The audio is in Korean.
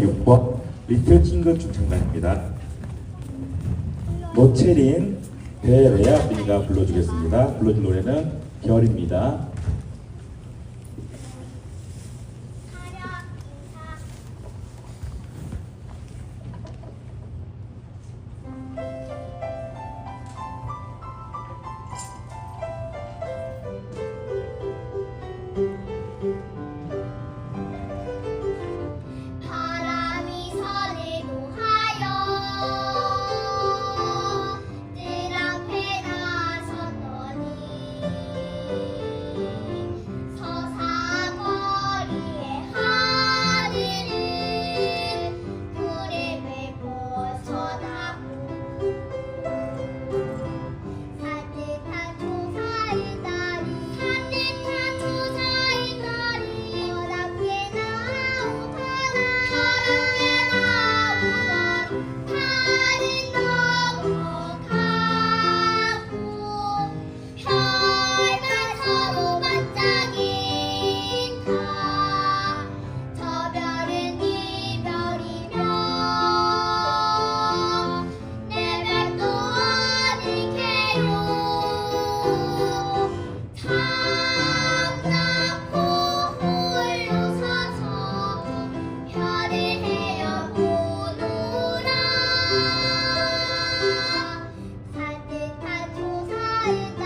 6번 리틀 킹그 중창단입니다. 노체린 배레아 민이가 불러주겠습니다. 불러줄 노래는 별입니다. 大